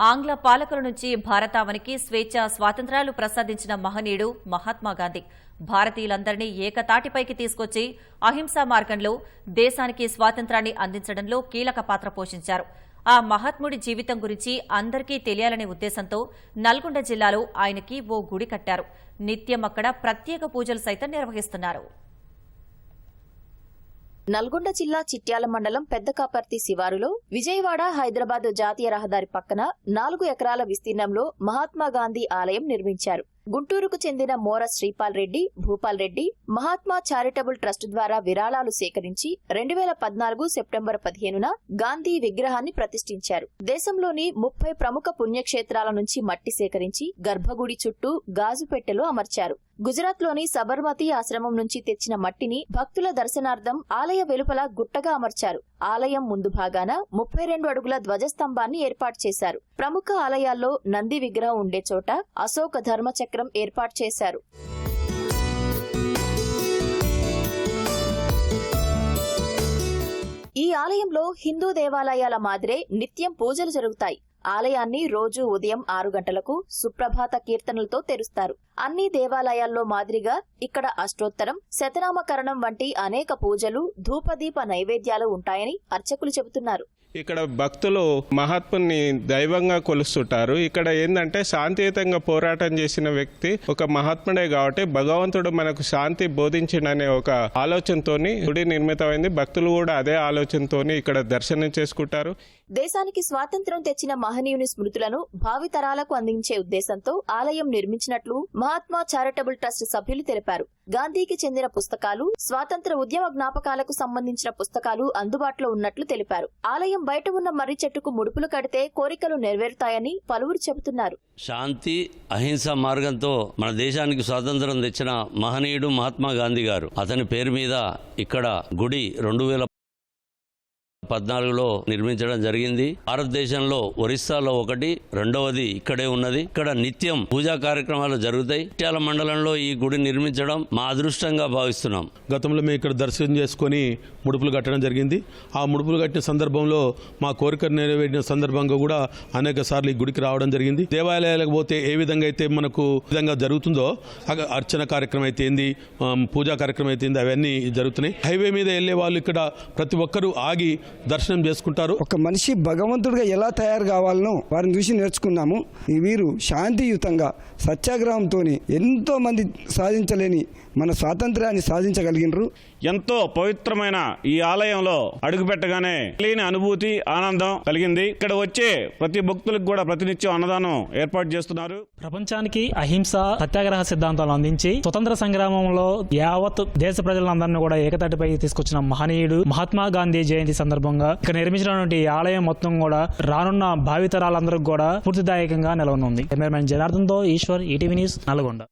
ఆంగ్ల పాలకుల నుంచి భారతావనికి స్వేచ్ఛ స్వాతంత్ర్యాలు ప్రసాదించిన మహనీయుడు మహాత్మాగాంధీ భారతీయులందరినీ ఏకతాటిపైకి తీసుకొచ్చి అహింసా మార్గంలో దేశానికి స్వాతంత్రాన్ని అందించడంలో కీలక పాత్ర పోషించారు. ఆ మహాత్ముడి జీవితం గురించి అందరికీ తెలియాలనే ఉద్దేశంతో నల్గొండ జిల్లాలో ఆయనకి ఓ గుడి కట్టారు. నిత్యం అక్కడ ప్రత్యేక పూజలు సైతం నిర్వహిస్తున్నారు. నల్గొండ జిల్లా చిట్యాల మండలం పెద్దకాపర్తి శివారులో విజయవాడ హైదరాబాద్ జాతీయ రహదారి పక్కన నాలుగు ఎకరాల విస్తీర్ణంలో మహాత్మాగాంధీ ఆలయం నిర్మించారు. గుంటూరుకు చెందిన మోర శ్రీపాల్ రెడ్డి భూపాల్ రెడ్డి మహాత్మా చారిటబుల్ ట్రస్ట్ ద్వారా విరాళాలు సేకరించి రెండు వేల పద్నాలుగు సెప్టెంబర్ పదిహేనున గాంధీ విగ్రహాన్ని ప్రతిష్ఠించారు. దేశంలోని ముప్పై ప్రముఖ పుణ్యక్షేత్రాల నుంచి మట్టి సేకరించి గర్భగుడి చుట్టూ గాజు పెట్టెలో అమర్చారు. గుజరాత్లోని సబర్మతి ఆశ్రమం నుంచి తెచ్చిన మట్టిని భక్తుల దర్శనార్థం ఆలయ వెలుపల గుట్టగా అమర్చారు. ఆలయం ముందు భాగాన ముప్పై రెండు అడుగుల ధ్వజస్తంభాన్ని ఏర్పాటు చేశారు. ప్రముఖ ఆలయాల్లో నంది విగ్రహం ఉండే చోట అశోక ధర్మచక్ర ఏర్పాటు చేశారు. ఈ ఆలయంలో హిందూ దేవాలయాల మాదిరే నిత్యం పూజలు జరుగుతాయి. ఆలయాన్ని రోజు ఉదయం ఆరు గంటలకు సుప్రభాత కీర్తనలతో తెరుస్తారు. అన్ని దేవాలయాల్లో మాదిరిగా ఇక్కడ అష్టోత్తరం శతనామకరణం వంటి అనేక పూజలు ధూపదీప నైవేద్యాలు ఉంటాయని అర్చకులు చెబుతున్నారు. ఇక్కడ భక్తులు మహాత్ముని దైవంగా కొలుస్తుంటారు. ఇక్కడ ఏంటంటే శాంతియుతంగా పోరాటం చేసిన వ్యక్తి ఒక మహాత్ముడే కాబట్టి భగవంతుడు మనకు శాంతి బోధించిండనే ఒక ఆలోచనతోని గుడి నిర్మితమైంది. భక్తులు కూడా అదే ఆలోచనతోని ఇక్కడ దర్శనం చేసుకుంటారు. దేశానికి స్వాతంత్ర్యం తెచ్చిన మహనీయుని స్మృతులను భావితరాలకు అందించే ఉద్దేశంతో ఆలయం నిర్మించినట్లు మహాత్మా చారిటబుల్ ట్రస్ట్ సభ్యులు తెలిపారు. గాంధీకి చెందిన పుస్తకాలు స్వాతంత్ర ఉద్యమ జ్ఞాపకాలకు సంబంధించిన పుస్తకాలు అందుబాటులో ఉన్నట్లు తెలిపారు. ఆలయం బయట ఉన్న మర్రి చెట్టుకు ముడుపులు కడితే కోరికలు నెరవేరుతాయని పలువురు చెబుతున్నారు. శాంతి అహింస మార్గంతో మన దేశానికి స్వాతంత్రం తెచ్చిన మహనీయుడు మహాత్మా గాంధీ గారు. అతని పేరు మీద ఇక్కడ గుడి రెండు వేల పద్నాలుగులో నిర్మించడం జరిగింది. భారతదేశంలో ఒరిస్సాలో ఒకటి రెండవది ఇక్కడే ఉన్నది. ఇక్కడ నిత్యం పూజా కార్యక్రమాలు జరుగుతాయి. ఇట్యాల మండలంలో ఈ గుడి నిర్మించడం మా అదృష్టంగా భావిస్తున్నాం. గతంలో మేము ఇక్కడ దర్శనం చేసుకొని ముడుపులు కట్టడం జరిగింది. ఆ ముడుపులు కట్టిన సందర్భంలో మా కోరిక నెరవేరిన సందర్భంగా కూడా అనేక సార్లు ఈ గుడికి రావడం జరిగింది. దేవాలయాలకు పోతే ఏ విధంగా అయితే మనకు విధంగా జరుగుతుందో అగ- అర్చన కార్యక్రమం అయితే ఏంది పూజా కార్యక్రమం అయితే ఏంది అవన్నీ జరుగుతున్నాయి. హైవే మీద వెళ్ళే వాళ్ళు ఇక్కడ ప్రతి ఒక్కరూ ఆగి దర్శనం చేసుకుంటారు. ఒక మనిషి భగవంతుడిగా ఎలా తయారు కావాలనో వారిని చూసి నేర్చుకున్నాము. ఈ వీరు శాంతియుతంగా సత్యాగ్రహంతో ఎంతో మంది సాధించలేని మన స్వాతంత్ర్యాన్ని సాధించగలిగినరు. ఎంతో పవిత్రమైన ఈ ఆలయంలో అడుగుపెట్టగానే తెలియని అనుభూతి ఆనందం కలిగింది. ఇక్కడ వచ్చే ప్రతి భక్తులకు కూడా ప్రతినిత్యం అన్నదానం ఏర్పాటు చేస్తున్నారు. ప్రపంచానికి అహింస సత్యాగ్రహ సిద్ధాంతాలు అందించి స్వతంత్ర సంగ్రామంలో యావత్ దేశ ప్రజలందరినీ కూడా ఏకతాటిపై తీసుకొచ్చిన మహనీయుడు మహాత్మా గాంధీ జయంతి సందర్భంగా ఇక్కడ నిర్మించినటువంటి ఆలయం మొత్తం కూడా రానున్న భావితరాలందరికీ కూడా స్ఫూర్తిదాయకంగా నిలవనుంది. కెమెరామెన్ జనార్దన్తో ఈశ్వర్ ఈటీవీ న్యూస్ నల్గొండ.